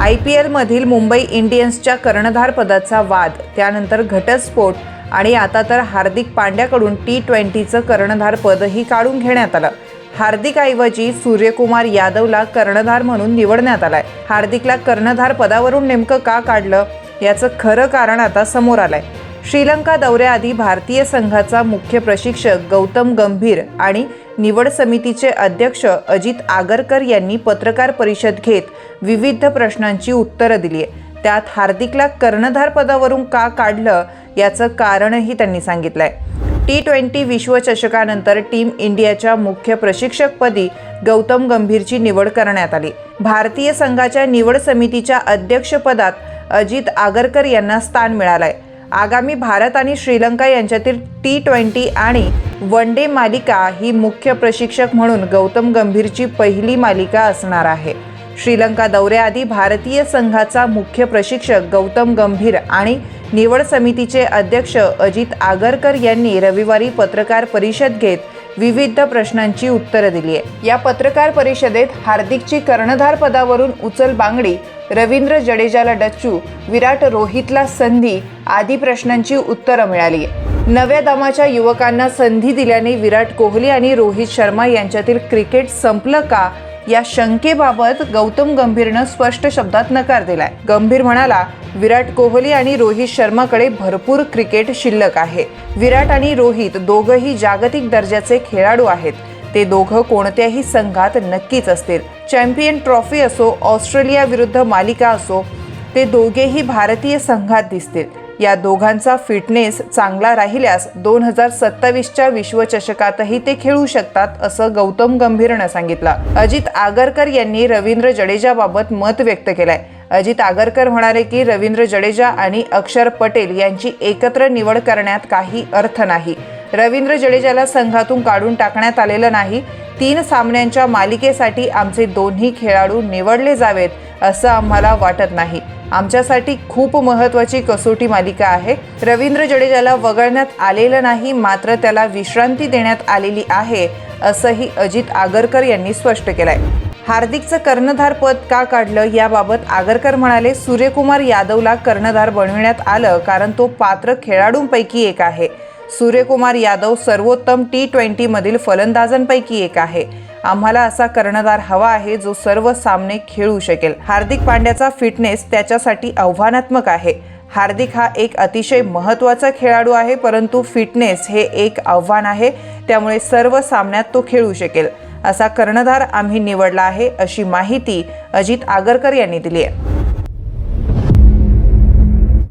I P एलमधील मुंबई इंडियन्सच्या कर्णधार पदाचा वाद त्यानंतर घटस्फोट आणि आता तर हार्दिक पांड्याकडून टी ट्वेंटीचं कर्णधार पदही काढून घेण्यात आलं. हार्दिकऐवजी सूर्यकुमार यादवला कर्णधार म्हणून निवडण्यात आलाय. हार्दिकला कर्णधार पदावरून नेमकं का काढलं याचं खरं कारण आता समोर आलंय. श्रीलंका दौऱ्याआधी भारतीय संघाचा मुख्य प्रशिक्षक गौतम गंभीर आणि निवड समितीचे अध्यक्ष अजित आगरकर यांनी पत्रकार परिषद घेत विविध प्रश्नांची उत्तरं दिली. आहे त्यात हार्दिकला कर्णधार पदावरून का काढलं याचं कारणही त्यांनी सांगितलंय. टी ट्वेंटी विश्वचषकानंतर टीम इंडियाच्या मुख्य प्रशिक्षकपदी गौतम गंभीरची निवड करण्यात आली. भारतीय संघाच्या निवड समितीच्या अध्यक्षपदात अजित आगरकर यांना स्थान मिळालंय. आगामी भारत आणि श्रीलंका यांच्यातील टी ट्वेंटी आणि वन डे मालिका ही मुख्य प्रशिक्षक म्हणून गौतम गंभीरची पहिली मालिका असणार आहे. श्रीलंका दौऱ्याआधी भारतीय संघाचा मुख्य प्रशिक्षक गौतम गंभीर आणि निवड समितीचे अध्यक्ष अजित आगरकर यांनी रविवारी पत्रकार परिषद घेत विविध प्रश्नांची उत्तरं दिली आहे या पत्रकार परिषदेत हार्दिकची कर्णधार पदावरून उचल बांगडी रवींद्र जडेजाला डच्चू विराट रोहितला संधी आदी प्रश्नांची उत्तरं मिळाली. नव्या दमाच्या युवकांना संधी दिल्याने विराट कोहली आणि रोहित शर्मा यांच्यातील क्रिकेट संपलं का? या शंकेबाबत गौतम गंभीरनं स्पष्ट शब्दात नकार दिलाय. गंभीर म्हणाला विराट कोहली आणि रोहित शर्माकडे भरपूर क्रिकेट शिल्लक आहे. विराट आणि रोहित दोघंही जागतिक दर्जाचे खेळाडू आहेत. ते दोघं कोणत्याही संघात नक्कीच असतील. चॅम्पियन ट्रॉफी असो ऑस्ट्रेलिया विरुद्ध मालिका असो ते दोघेही भारतीय संघात दिसतील. या दोघांचा फिटनेस चांगला राहिल्यास दोन हजार सत्तावीसच्या विश्वचषकातही ते खेळू शकतात असं गौतम गंभीरनं सांगितलं. अजित आगरकर यांनी रवींद्र जडेजाबाबत मत व्यक्त केलंय. अजित आगरकर म्हणाले की रवींद्र जडेजा आणि अक्षर पटेल यांची एकत्र निवड करण्यात काही अर्थ नाही. रवींद्र जडेजाला संघातून काढून टाकण्यात आलेलं नाही. तीन सामन्यांच्या मालिकेसाठी आमचे दोन्ही खेळाडू निवडले जावेत असं आम्हाला वाटत नाही. आमच्यासाठी खूप महत्त्वाची कसोटी मालिका आहे. रवींद्र जडेजाला वगळण्यात आलेलं नाही मात्र त्याला विश्रांती देण्यात आलेली आहे असंही अजित आगरकर यांनी स्पष्ट केलंय. हार्दिकचं कर्णधार पद का काढलं याबाबत आगरकर म्हणाले सूर्यकुमार यादवला कर्णधार बनविण्यात आलं कारण तो पात्र खेळाडूंपैकी एक आहे. सूर्यकुमार यादव सर्वोत्तम टी ट्वेंटीमधील फलंदाजांपैकी एक आहे. आम्हाला असा कर्णधार हवा आहे जो सर्व सामने खेळू शकेल. हार्दिक पांड्याचा फिटनेस त्याच्यासाठी आव्हानात्मक आहे. हार्दिक हा एक अतिशय महत्त्वाचा खेळाडू आहे परंतु फिटनेस हे एक आव्हान आहे. त्यामुळे सर्व सामन्यात तो खेळू शकेल. असा कर्णधार आम्ही निवडला आहे अशी माहिती अजित आगरकर यांनी दिली आहे.